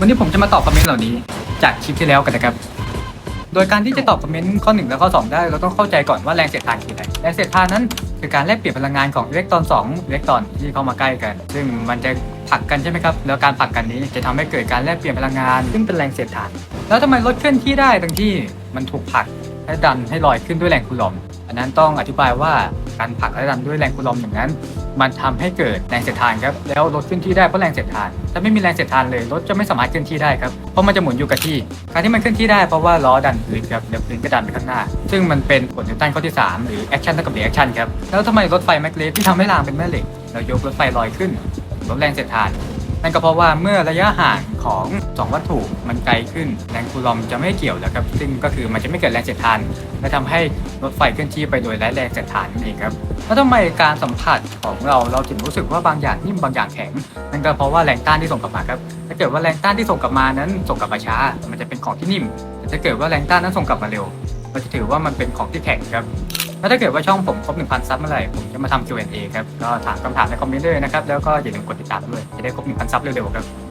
วันนี้ผมจะมาตอบคอมเมนต์เหล่านี้ จากคลิปที่แล้วกันนะครับ โดยการที่จะตอบคอมเมนต์ข้อ 1 และข้อ 2 ได้เราต้องเข้าใจก่อนว่าแรงเสียดทานคืออะไรแรงเสียดทานนั้นคือการแลกเปลี่ยนพลังงานของอิเล็กตรอน2อิเล็กตรอนที่เข้ามาใกล้กัน ซึ่งมันจะผลักกันใช่ไหมครับ แล้วการผลักกันนี้จะทำให้เกิดการแลกเปลี่ยนพลังงาน ซึ่งเป็นแรงเสียดทาน แล้วทำไมรถเคลื่อนที่ได้ทั้งที่มันถูกผลักและดันให้ลอยขึ้นด้วยแรงคูลอม อันนั้นต้องอธิบายว่าการผลักและดันด้วยแรงคูลอมอย่างนั้น มันทำให้เกิดแรงเสียดทานครับแล้วรถเคลื่อนที่ได้เพราะแรงเสียดทาน ถ้าไม่มีแรงเสียดทานเลยรถจะไม่สามารถเคลื่อนที่ได้ครับเพราะมันจะหมุนอยู่กับที่ การที่มันเคลื่อนที่ได้เพราะว่าล้อดันพื้นครับเดี๋ยวพื้นก็ดันไปข้างหน้า ซึ่งมันเป็นกฎนิวตันข้อที่ 3 หรือ action เท่ากับ reaction ครับแล้วทำไมรถไฟแมกเลสที่ทำให้รางเป็นแม่เหล็กแล้วยกรถไฟลอยขึ้นลดแรงเสียดทาน นั่นก็เพราะว่าเมื่อระยะห่างของ 2 วัตถุมันไกลขึ้นแรงคูลอมจะไม่เกี่ยวแล้วครับซึ่งก็คือมันจะไม่เกิดแรงเสียดทาน และทำให้รถไฟเคลื่อนที่ไปโดยไร้แรงเสียดทานนั่นเองครับแล้วทำไมการสัมผัสของเราเราถึงรู้สึกว่าบางอย่างนิ่มบางอย่างแข็งนั่นก็เพราะว่าแรงต้านที่ส่งกลับมาครับถ้าเกิดว่าแรงต้านที่ส่งกลับมานั้นส่งกลับมาช้า มันจะเป็นของที่นิ่มแต่ถ้าเกิดว่าแรงต้านนั้นส่งกลับมาเร็วเราจะถือว่ามันเป็นของที่แข็งครับ แล้วถ้าเกิดว่าช่องผมครบ1,000ซับเมื่อไหร่ผมจะมาทำ Q&A ครับ ก็ถามคำถามในคอมเมนต์ด้วยนะครับ แล้วก็อย่าลืมกดติดตามด้วย จะได้ครบ1,000ซับเร็วๆครับ